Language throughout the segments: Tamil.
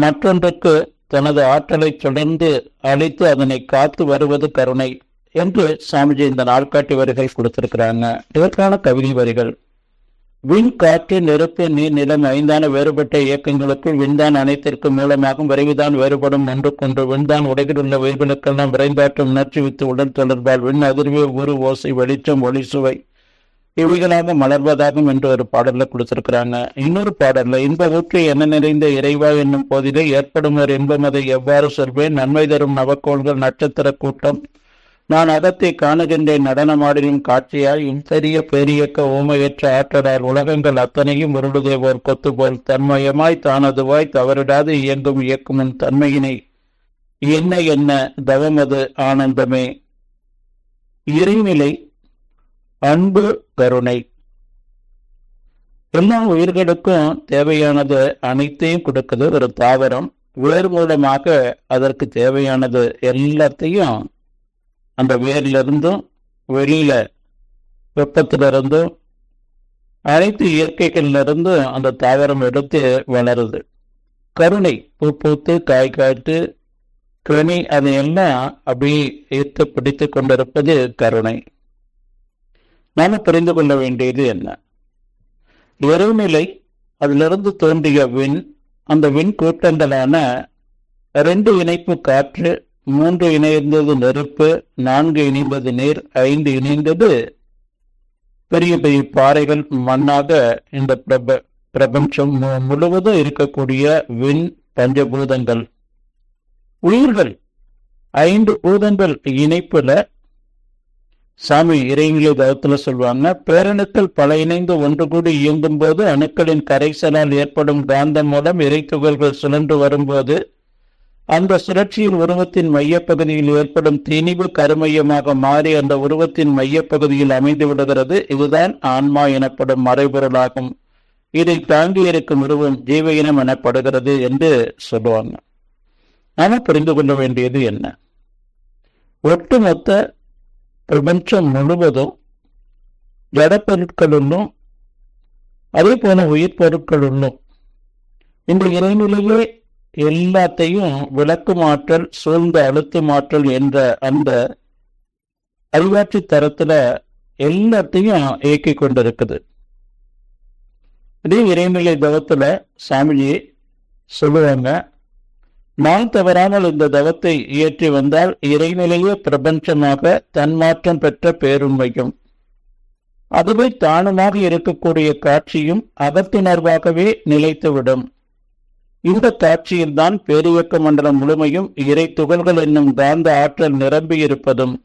மற்றொன்றுக்கு தனது ஆற்றலை தொடர்ந்து அழைத்து அதனை காத்து வருவது கருணை என்று சாமிஜி இந்த நாட்காட்டி வரிகள் கொடுத்திருக்கிறாங்க. இதற்கான கவிதை வரிகள். விண் காற்று நெருப்பு நீர் நிலம் ஐந்தான வேறுபட்ட இயக்கங்களுக்கு விண்தான் அனைத்திற்கும் மூலமாகும் விரைவுதான் வேறுபடும் ஒன்றுக்கொன்று விண்தான் உலகிலுள்ள உயிர்களுக்கெல்லாம் விரைந்தாற்றும் உணர்ச்சி வித்து உடல் தொடர்பால் விண் அதிர்வு உரு ஓசை வெளிச்சம் ஒளி சுவை. இவைகளாக மலர்வதாகும் என்று ஒரு பாடல்ல கொடுத்திருக்கிறாங்க. இன்னொரு பாடல்ல இன்ப ஊற்று என்ன நிறைந்த இறைவா என்னும் போதிலே ஏற்படும் ஒரு இன்பம் அதை எவ்வாறு சொல்வேன்? நன்மை தரும் நவக்கோள்கள் நட்சத்திர கூட்டம். நான் அகத்தை காணுகின்றேன் நடனமாடினும் காட்சியால் இன்சரிய பெரியக்க ஊமையற்ற ஆற்றலால் உலகங்கள் அத்தனையும் உருளுதே ஓர் கொத்து போல் தன்மயமாய் தானதுவாய் தவறிடாது இயங்கும் இயக்குமும் தன்மையினை. என்ன என்ன தவமது ஆனந்தமே? இறைநிலை அன்பு கருணை. எல்லா உயிர்களுக்கும் தேவையானது அனைத்தையும் கொடுக்குது ஒரு தாவரம். வேர் மூலமாக அதற்கு தேவையானது எல்லாத்தையும் அந்த வேரிலிருந்தும் வெளியில வெப்பத்திலிருந்தும் அனைத்து இயற்கைகளிலிருந்தும் அந்த தாவரம் எடுத்து வளருது. கருணை பூ பூத்து காய் காய்த்து கனி அதையெல்லாம் அப்படியே ஈர்த்து பிடித்து கொண்டிருப்பது கருணை. நாம தெரிந்து கொள்ள வேண்டியது என்ன? எருநிலை அதிலிருந்து தோன்றிய விண் அந்த விண் கூட்டங்களான ரெண்டு இணைப்பு காற்று மூன்று இணைந்தது நெருப்பு நான்கு இணைந்தது நீர் ஐந்து இணைந்தது பெரிய பெரிய பாறைகள் மண்ணாக இந்த பிரப பிரபஞ்சம் மு- முழுவதும் இருக்கக்கூடிய விண் பஞ்சபூதங்கள். உயிர்கள் ஐந்து பூதங்கள் இணைப்புல சாமி இறைநிலை தவத்துல சொல்லுவாங்க பேரணுக்கள் பல இணைந்து ஒன்று கூடி இயங்கும் போது அணுக்களின் கரைசலால் ஏற்படும் காந்தம் மூலம் இறை துகள்கள் சுழன்று வரும்போது அந்த சுழற்சியின் உருவத்தின் மையப்பகுதியில் ஏற்படும் திணிவு கருமையமாக மாறி அந்த உருவத்தின் மையப்பகுதியில் அமைந்து விடுகிறது. இதுதான் ஆன்மா எனப்படும் மறைபொருளாகும். இதை தாங்கி இருக்கும் உருவம் ஜீவ இனம் எனப்படுகிறது என்று சொல்லுவாங்க. நாம புரிந்து கொள்ள வேண்டியது என்ன? ஒட்டுமொத்த பிரபஞ்சம் முழுவதும் ஜடப்பொருட்களுள்ளும் அதே போல உயிர் பொருட்கள் உள்ளும் இந்த இறைநிலையே எல்லாத்தையும் விளக்கு மாற்றல் சூழ்ந்த அழுத்து மாற்றல் என்ற அந்த அறிவாட்சி தரத்துல எல்லாத்தையும் இயக்கிக் கொண்டிருக்குது. இதே இறைநிலை தவத்துல சாமிஜி சொல்லுவாங்க நான் தவறாமல் இந்த தவத்தை இயற்றி வந்தால் இறைநிலையே பிரபஞ்சமாக தன்மாற்றம் பெற்ற பேருண்மையும் அதுவே தானுமாக இருக்கக்கூடிய காட்சியும் அகத்திணர்வாகவே நிலைத்துவிடும். இந்த காட்சியில்தான் பேரியக்க மண்டலம் முழுமையும் இறை துகள்கள் என்னும் காந்த ஆற்றல் நிரம்பி இருப்பதும்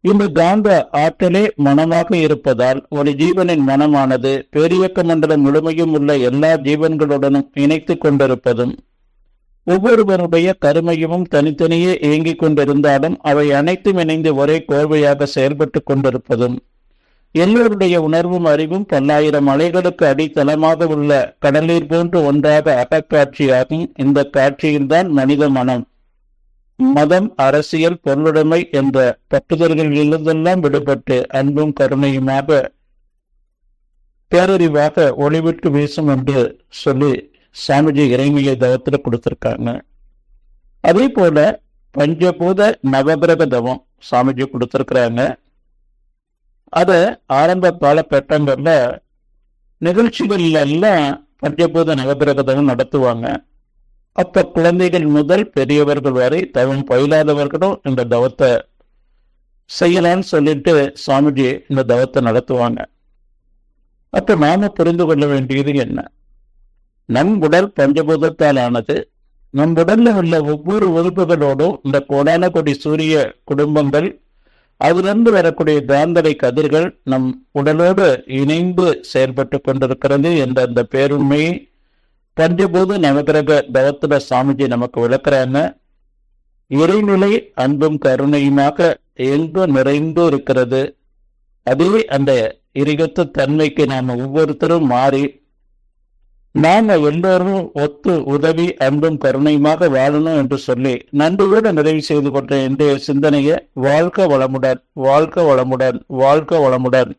இந்த காந்த ஆற்றலே மனமாக இருப்பதால் ஒரு ஜீவனின் மனமானது பேரியக்க மண்டலம் முழுமையும் உள்ள எல்லா ஜீவன்களுடனும் இணைத்துக் கொண்டிருப்பதும் ஒவ்வொருவருடைய கருமையும் தனித்தனியே இயங்கிக் கொண்டிருந்தாலும் அவை அனைத்தும் இணைந்து ஒரே கோர்வையாக செயல்பட்டுக் கொண்டிருப்பதும் எல்லோருடைய உணர்வும் அறிவும் பல்லாயிரம் அலைகளுக்கு அடித்தளமாக உள்ள கடலீர் போன்று ஒன்றாக அகக்காட்சியாகும். இந்த காட்சியில்தான் மனித மனம் மதம் அரசியல் பொருளுடைமை என்ற பற்றுதல்களிலிருந்தெல்லாம் விடுபட்டு அன்பும் கருணையுமாக பேரறிவாக ஒளிவிட்டு வீசும் என்று சொல்லி சாமிஜி இறைமையை தவத்தில் கொடுத்துருக்காங்க. அதே போல பஞ்சபூத நவபிரக தவம் சாமிஜி கொடுத்துருக்குறாங்க. அதை ஆரம்ப காலகட்டங்கள்ல நிகழ்ச்சிகளில் எல்லாம் பஞ்சபூத நவபிரகதம் நடத்துவாங்க. அப்ப குழந்தைகள் முதல் பெரியவர்கள் வரை தவம் பயிலாதவர்களும் இந்த தவத்தை செய்யலாம்னு சொல்லிட்டு சுவாமிஜி இந்த தவத்தை நடத்துவாங்க. அப்ப நாம புரிந்து கொள்ள வேண்டியது என்ன? நம் உடல் பஞ்சபூதத்தால் ஆனது நம் உடல்ல உள்ள ஒவ்வொரு உறுப்புகளோடும் இந்த கோடான கொடி சூரிய குடும்பங்கள் அதிலிருந்து வரக்கூடிய காந்தரை கதிர்கள் நம் உடலோடு இணைந்து செயல்பட்டு கொண்டிருக்கிறது என்ற அந்த பேருண்மையை பஞ்சபூத நவகிரக தவத்திர சாமிஜி நமக்கு விளக்குறாங்க. இறைநிலை அன்பும் கருணையுமாக எங்கு நிறைந்து இருக்கிறது. அதுவே அந்த இரிகத்த தன்மைக்கு நாம் ஒவ்வொருத்தரும் மாறி நாம எல்லோரும் ஒத்து உதவி அன்பும் கருணையுமாக வாழணும் என்று சொல்லி நன்றியோடு நிறைவு செய்து கொண்ட இன்றைய சிந்தனையை வாழ்க வளமுடன் வாழ்க வளமுடன் வாழ்க வளமுடன்.